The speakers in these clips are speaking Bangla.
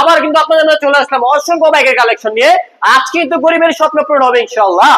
আবার কিন্তু আপনার জন্য চলে আসলাম অসংখ্য বাইকের কালেকশন নিয়ে। আজকে কিন্তু গরিবের স্বপ্ন পূরণ হবে ইনশাল্লাহ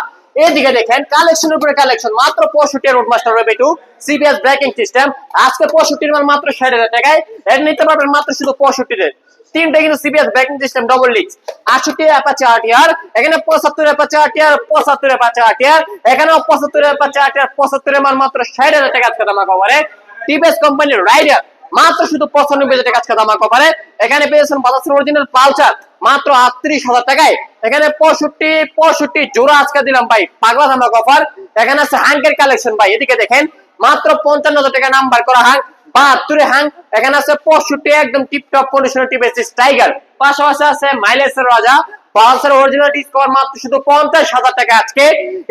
এদিকে দেখেন কালেকশনের উপরে কালেকশন মাত্র পঁয়ষট্টি রোড মাস্টার রবে টু সিবিএস ব্রেকিং সিস্টেম আজকে পঁয়ষট্টির মাল মাত্র ষাট হাজার টাকায়। এর নিতে পারবেন মাত্র শুধু পঁয়ষট্টিতে। তিনটা কিন্তু সিবিএস ব্রেকিং সিস্টেম ডবল লিক্স আটষট্টি অ্যাপাচে আরটিআর এখানে পঁচাত্তর অ্যাপাচে আরটিআর পঁচাত্তর অ্যাপাচে আরটিআর এখানেও পঁচাত্তর অ্যাপাচে আরটিআর পঁচাত্তরের মাল মাত্র ষাট হাজার টাকা আজকে দামা কভারে টিভিএস কোম্পানির রাইডার মাত্র শুধু পঁচানব্বই হাজার টাকা আজকে দামা কভারে এখানে পেয়েছেন বাজাজের অরিজিনাল পালসার, মাত্র আটত্রিশ হাজার টাকায়। এখানে পঁয়ষট্টি পঁয়ষট্টি জোড়া আজকে দিলাম ভাই, পাগলা ধামা কভার এখানে আছে হ্যাঙ্কের কালেকশন ভাই, এদিকে দেখেন। মাত্র পঞ্চান্ন হাজার টাকা নাম্বার করা হ্যাং বাহাত্তরে হ্যাং এখানে আছে পঁয়ষট্টি, একদম টিপটপ কন্ডিশনের টিপেসিস টাইগার পাশাপাশি আছে মাইলেসের রাজা, পালসার অরিজিনাল ডিসকাউন্ট মাত্র শুধু পঞ্চাশ হাজার টাকা আজকে।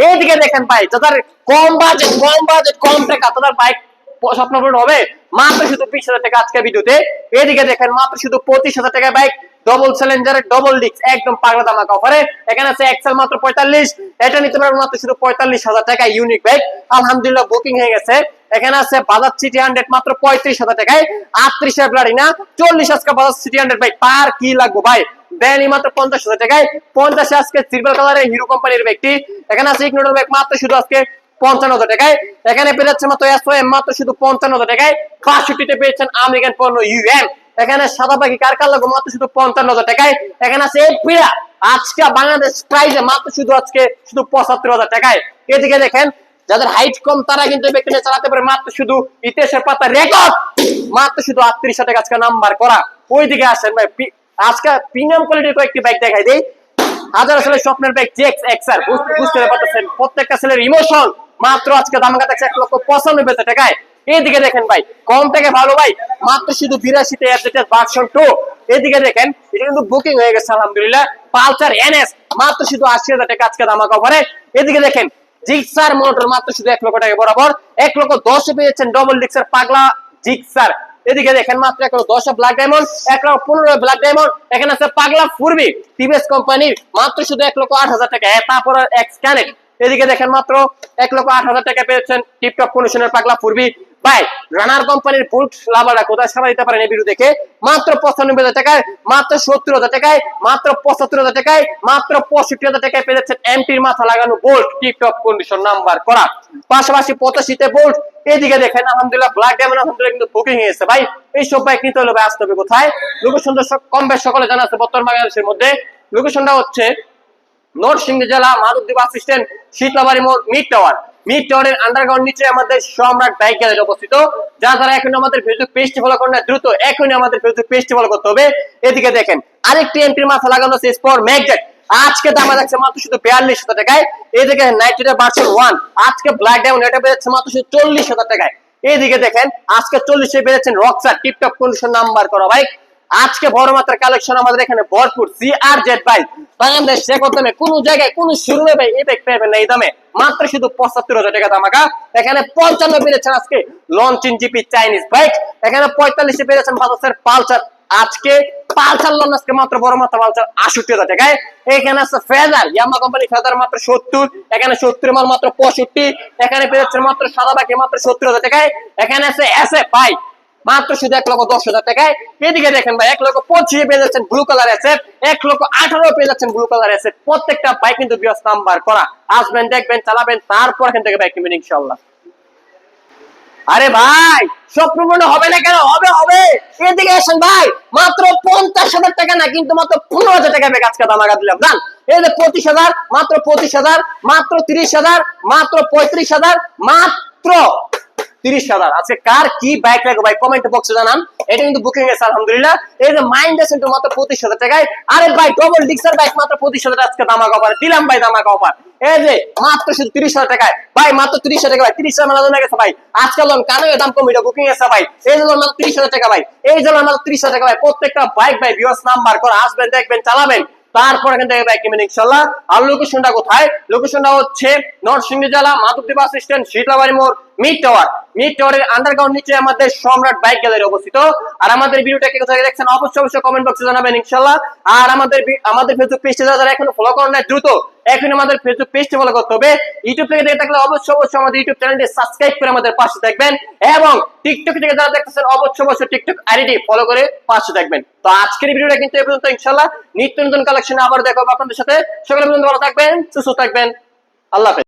এইদিকে দেখেন ভাই, যাদের কম বাজেট কম বাজেট কম টাকা, তাদের বাইক স্বপ্ন পূরণ হবে। মাত্র শুধু বিশ হাজার টাকা আজকে ভিডিওতে। এদিকে দেখেন, মাত্র শুধু পঁচিশ হাজার টাকা বাইক ডবল সিলিন্ডারের ডবল ডিক্স একদম পাগলা দামা অফারে এখানে আছে এক্সেল মাত্র পঁয়তাল্লিশ। এটা নিতে পারবেন মাত্র শুধু পঁয়তাল্লিশ হাজার টাকা ইউনিক বাইক আলহামদুলিল্লাহ বুকিং হয়ে গেছে। এখানে আছে বাজাজ সিটি হান্ড্রেড মাত্র পঁয়ত্রিশ হাজার টাকায়। আটত্রিশ ফেব্রুয়ারি না, চল্লিশ আজকে বাজার সিটি হান্ড্রেড বাইক তার কি লাগবো ভাই? দেয়নি মাত্র পঞ্চাশ হাজার টাকায়। পঞ্চাশে আজকে সিলভার কালারের হিরো কোম্পানির ব্যক্তি এখানে আছে ইগনোডের ব্যাগ মাত্র শুধু আজকে পঞ্চান্ন টাকায়। এখানে পেয়ে যাচ্ছে মাত্র এস মাত্র শুধু পঞ্চান্ন টাকায়। পেয়েছেন আমেরিকান পণ্য ইউএম এখানে সাদা পাখি লাগবে? মাত্র শুধু পঞ্চান্ন হাজার টাকায়। এখানে আছে আজকে বাংলাদেশ প্রাইজে মাত্র শুধু আজকে শুধু পঁচাত্তর হাজার টাকায়। এদিকে দেখেন, যাদের হাইট কম, তারা কিন্তু চালাতে পারে। মাত্র শুধু ইতিহাসের পাতা রেকর্ড মাত্র শুধু টাকা আজকে নাম্বার করা। ওইদিকে আসেন ভাই আজকে প্রিমিয়াম কোয়ালিটির কয়েকটি বাইক দেখাই হাজার ছেলের স্বপ্নের ব্যাগ জেক্স এক্সার বুঝতে পারতেছেন, প্রত্যেকটা ছেলের ইমোশন মাত্র আজকে দাম কাছে এক লক্ষ পঁচানব্বই টাকায়। এইদিকে দেখেন ভাই কম থেকে ভালো ভাই মাত্র শুধু বিরাশিতে ভার্সন টু এদিকে দেখেন এটা কিন্তু বুকিং হয়ে গেছে আলহামদুলিল্লাহ। পালসার এনএস মাত্র শুধু আশি হাজার টাকা আজকে দামা কভারে এদিকে দেখেন জিক্সার মোটর মাত্র শুধু এক লক্ষ টাকা বরাবর। এক লক্ষ দশে পেয়েছেন ডবল ডিক্সার পাগলা জিক্সার এদিকে দেখেন মাত্র এক লক্ষ দশ ব্ল্যাক ডায়মন্ড এক লক্ষ পনেরো ব্ল্যাক ডায়মন্ড এখানে আছে পাগলা ফুরবি টিভিএস কোম্পানির মাত্র শুধু এক লক্ষ আট হাজার টাকা। এ, তারপর এক্স ক্যানেট এদিকে দেখেন মাত্র এক লক্ষ আট হাজার টাকা পেয়েছেন টিপটপ কন্ডিশনের পাগলা ফুরবি ভাই রানার কোম্পানির বুট লাভারটা কোথায় সারা দিতে পারেন এই ভিডিও দেখে? মাত্র পঁচানব্বই হাজার টাকায়, মাত্র সত্তর হাজার টাকায়, মাত্র পঁচাত্তর হাজার টাকায়, মাত্র পঁয়ষট্টি হাজার টাকায় পেয়ে যাচ্ছেন এমটির মাথা লাগানো বোল্ট টিপটপ কন্ডিশন নাম্বার করা। পাশাপাশি পঁচাশিতে বোল্ট এদিকে দেখেন আলহামদুলিল্লাহ ব্ল্যাক ডায়মন্ড আলহামদুলিল্লাহ কিন্তু বুকিং হয়েছে ভাই, এই সব বাইক নিতে হলে ভাই আসতে হবে কোথায়? লোকেশনটা সব কম বেশ সকলে জানা আছে বর্তমান বাংলাদেশের মধ্যে। লোকেশনটা হচ্ছে নরসিংদী জেলা মাধবদ্বীপ বাস স্ট্যান্ড, শীতলাবাড়ি মোড়, মিড টাওয়ার। মিড টাওয়ারের আন্ডারগ্রাউন্ড নিচে আমাদের সম্রাট বাইক গ্যালারি অবস্থিত যা যারা এখন আমাদের ফেসবুক পেজটি ফলো করেন দ্রুত এখনই আমাদের ফেসবুক পেজটি ফলো করতে হবে। এদিকে দেখেন, আরেকটি এমপির মাথা লাগানো আছে স্পর ম্যাগজেট আজকে দাম যাচ্ছে মাত্র শুধু বিয়াল্লিশ হাজার টাকায়। এদিকে নাইট্রেটের ভার্সন ওয়ান আজকে ব্ল্যাক ডায়মন্ড এটা বেড়েছে মাত্র শুধু চল্লিশ হাজার টাকায়। এইদিকে দেখেন, আজকে চল্লিশে বেড়েছেন রক্সার টিপটপ কন্ডিশন নাম্বার করা বাইক আজকে বড় মাত্রার কালেকশন আমাদের এখানে ভরপুর C R Z bike Bangladesh record দামে কোন জায়গায় কোন শোরুমে ভাই এই বাইক পাবেন না এই দামে। মাত্র শুধু পঁচাত্তর হাজার টাকা দামাকা এখানে পঞ্চান্ন পেরেছেন আজকে লঞ্চিন জিপি চাইনিজ বাইক এখানে পঁয়তাল্লিশে পেরেছেন বাজাজের পালসার আজকে পালসার লন আজকে মাত্র বড় মাত্রা পালসার আষট্টি হাজার টাকায়। এখানে আছে ফেজার ইয়ামা কোম্পানি ফেজার মাত্র সত্তর। এখানে সত্তর মাল মাত্র পঁয়ষট্টি। এখানে পেয়েছেন মাত্র সাদা বাকি মাত্র সত্তর হাজার টাকায়। এখানে আছে এস এ পাই মাত্র শুধু এক লক্ষ দশ হাজার টাকায়। এদিকে দেখেন ভাই, এক লক্ষ পঁচিশে পেয়ে যাচ্ছেন ব্লু কালার এসে এক লক্ষ আঠারো পেয়ে যাচ্ছেন ব্লু কালার এসে প্রত্যেকটা বাইক কিন্তু বিয়স নাম্বার করা। আসবেন, দেখবেন, চালাবেন, তারপর এখান থেকে বাইক কিনবেন ইনশাল্লাহ আরে ভাই, স্বপ্ন হবে না কেন? হবে হবে। এদিকে আসেন ভাই, মাত্র পঞ্চাশ হাজার টাকা না, কিন্তু মাত্র পনেরো হাজার টাকা ব্যাগ আজকে দাম আগা দিলাম। জান, এই যে পঁচিশ হাজার, মাত্র পঁচিশ হাজার, মাত্র তিরিশ হাজার, মাত্র পঁয়ত্রিশ হাজার, মাত্র তিরিশ হাজার। কার কি বাইক লাগবে ভাই? কমেন্ট বক্সে জানান। এটা কিন্তু বুকিং আলহামদুলিল্লাহ। এই যে মাইন্ড মাত্র পঁচিশ হাজার টাকায়। আরে ভাই ডবল ডিক্সার বাইক মাত্র পঁচিশ হাজার আজকে দামাক অফার দিলাম ভাই দামাক অফার এই যে মাত্র শুধু তিরিশ হাজার টাকায়। ভাই, মাত্র তিরিশ হাজার টাকা ভাই। তিরিশ হাজার মেলা গেছে ভাই। লোন দাম কম, এটা বুকিং আছে ভাই। এই যে তিরিশ হাজার টাকা ভাই। এই যে মাত্র তিরিশ হাজার টাকা ভাই। প্রত্যেকটা বাইক ভাই বিওস নাম্বার করে আসবেন, দেখবেন, চালাবেন। তারপর এখান থেকে বাইক কিনবেন ইনশাল্লাহ। আর লোকেশনটা কোথায়? লোকেশনটা হচ্ছে নরসিংদী জেলা, মাধবদী বাস শীতলাবাড়ি মোড় মিড টাওয়ার মিড টাওয়ারের আন্ডারগ্রাউন্ড নিচে আমাদের সম্রাট বাইক গ্যালারি অবস্থিত। আর আমাদের কোথায় দেখছেন? অবশ্যই অবশ্যই কমেন্ট বক্সে জানাবেন ইনশাল্লাহ আর আমাদের আমাদের ফেসবুক যারা এখনও ফলো করেন না দ্রুত এখন আমাদের ফেসবুক পেজটা ফলো করতে হবে। ইউটিউব থেকে দেখে থাকলে অবশ্যই অবশ্যই আমাদের ইউটিউব চ্যানেলটি সাবস্ক্রাইব করে আমাদের পাশে থাকবেন এবং টিকটক থেকে যারা দেখতেছেন, অবশ্যই অবশ্যই টিকটক ফলো করে পাশে থাকবেন। তো আজকের ভিডিওটা কিন্তু এই পর্যন্ত ইনশাল্লাহ নিত্য নতুন কালেকশন আবার দেখো আপনাদের সাথে। সকলে পর্যন্ত ভালো থাকবেন, সুস্থ থাকবেন। আল্লাহ হাফেজ।